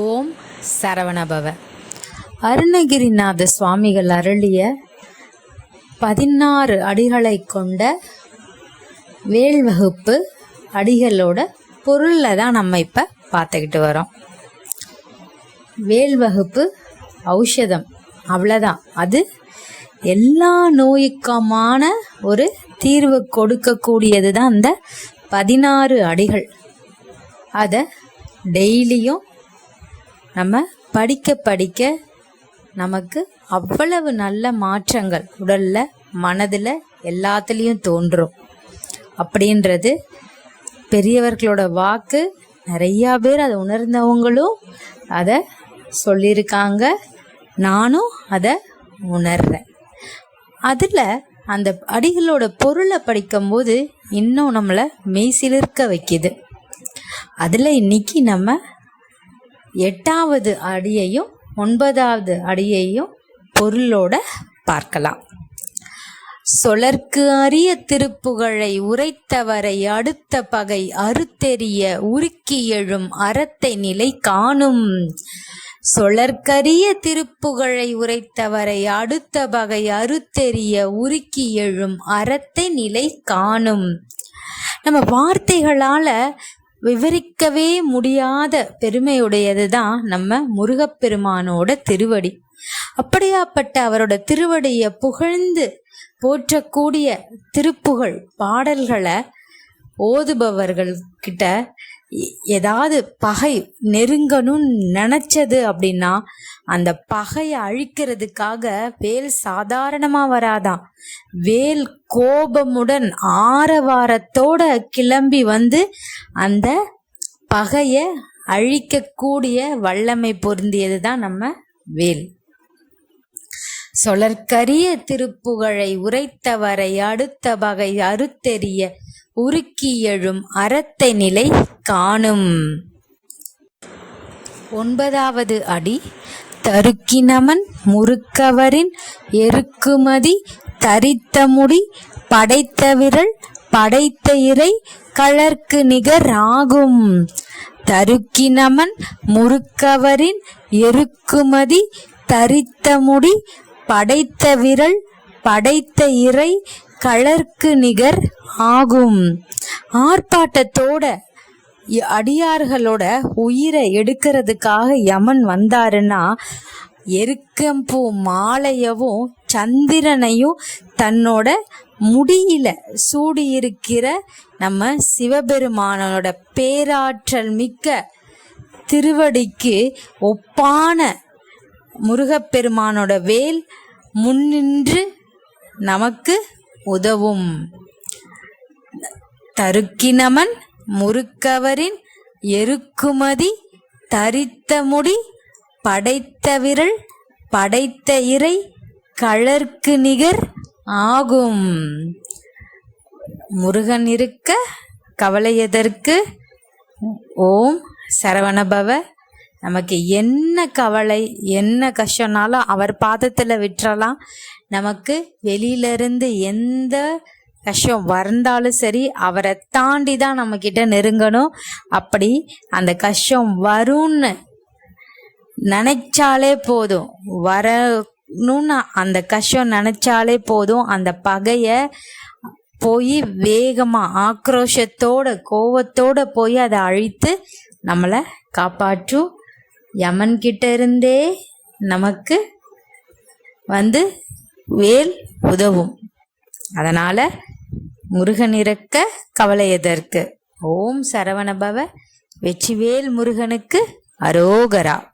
ஓம் சரவணபவ. அருணகிரிநாத சுவாமிகள் அருளிய பதினாறு அடிகளை கொண்ட வேல் வகுப்பு அடிகளோட பொருளில் தான் நம்ம இப்போ பார்த்துக்கிட்டு வரோம். வேல் வகுப்பு ஔஷதம் அவ்வளோதான் அது எல்லா நோய்க்குமான ஒரு தீர்வு கொடுக்கக்கூடியது தான் அந்த பதினாறு அடிகள். அதை டெய்லியும் நம்ம படிக்க படிக்க நமக்கு அவ்வளவு நல்ல மாற்றங்கள் உடலில் மனதில் எல்லாத்துலேயும் தோன்றும். அப்படின்றது பெரியவர்களோட வாக்கு. நிறையா பேர் அதை உணர்ந்தவங்களும் அதை சொல்லியிருக்காங்க. நானும் அதை உணர்றேன். அதில் அந்த அடிகளோட பொருளை படிக்கும்போது இன்னும் நம்மளை மெய்சிலிருக்க வைக்குது. அதில் இன்னைக்கு நம்ம எட்டாவது அடியையும் ஒன்பதாவது அடியையும் பொருளோட பார்க்கலாம். சொலர்க்கு அரிய திருப்புகழை உரைத்தவரை அடுத்த பகை அறுத்தெறிய உருக்கி எழும் அறத்தை நிலை காணும். சொலர்க்கரிய திருப்புகழை உரைத்தவரை அடுத்த பகை அறுத்தெறிய உருக்கி எழும் அறத்தை நிலை காணும். நம்ம வார்த்தைகளால விவரிக்கவே முடியாத பெருமையுடையது தான் நம்ம முருகப்பெருமானோட திருவடி. அப்படியாப்பட்ட அவரோட திருவடியை புகழ்ந்து போற்றக்கூடிய திருப்புகழ் பாடல்களை ஓதுபவர்கள் கிட்ட ஏதாவது பகை நெருங்கணும்னு நினச்சது அப்படின்னா அந்த பகையை அழிக்கிறதுக்காக வேல் சாதாரணமாக வராதான். வேல் கோபமுடன் ஆரவாரத்தோட கிளம்பி வந்து அந்த பகையை அழிக்கக்கூடிய வல்லமை பொருந்தியது தான் நம்ம வேல். சொலற்கரிய திருப்புகழை உரைத்தவரை அடுத்த பகை அறுத்தெறிய உருக்கி எழும் அறத்தை நிலை காணும். ஒன்பதாவது அடி தருக்கினமன் முறுக்கவரின் எருக்குமதி தரித்த முடி படைத்த விரல் படைத்த இறை கலர்க்கு நிகர் ஆகும். தருக்கினமன் முறுக்கவரின் எருக்குமதி தரித்த முடி படைத்த விரல் படைத்த இறை கலர்க்கு நிகர் ஆகும். ஆர்ப்பாட்டத்தோட அடியார்களோட உயிரை எடுக்கிறதுக்காக யமன் வந்தாருன்னா எருக்கம்பூ மாலையவும் சந்திரனையும் தன்னோட முடியில சூடியிருக்கிற நம்ம சிவபெருமானோட பேராற்றல் மிக்க திருவடிக்கு ஒப்பான முருகப்பெருமானோட வேல் முன்னின்று நமக்கு உதவும். தருக்கினமன் முறுக்கவரின் எருக்குமதி தரித்த முடி படைத்த விரல் படைத்த இறை கழற்கு நிகர் ஆகும். முருகன் இருக்க கவலை எதற்கு? ஓம் சரவணபவ. நமக்கு என்ன கவலை என்ன கஷ்டம்னாலும் அவர் பாதத்தில் விட்டுறலாம். நமக்கு வெளியிலிருந்து எந்த கஷ்டம் வந்தாலும் சரி அவரை தாண்டி தான் நம்மக்கிட்ட நெருங்கணும். அப்படி அந்த கஷ்டம் வரும்னு நினைச்சாலே போதும். வர வரணும்னு அந்த கஷ்டம் நினைச்சாலே போதும். அந்த பகையை போய் வேகமாக ஆக்ரோஷத்தோட கோவத்தோட போய் அதை அழித்து நம்மளை காப்பாற்றும் யமன் கிட்ட இருந்தே நமக்கு வந்து வேல் உதவும். அதனால் முருகன் இறக்க கவலை எதற்கு? ஓம் சரவணபவ வெற்றிவேல் முருகனுக்கு அரோகரா.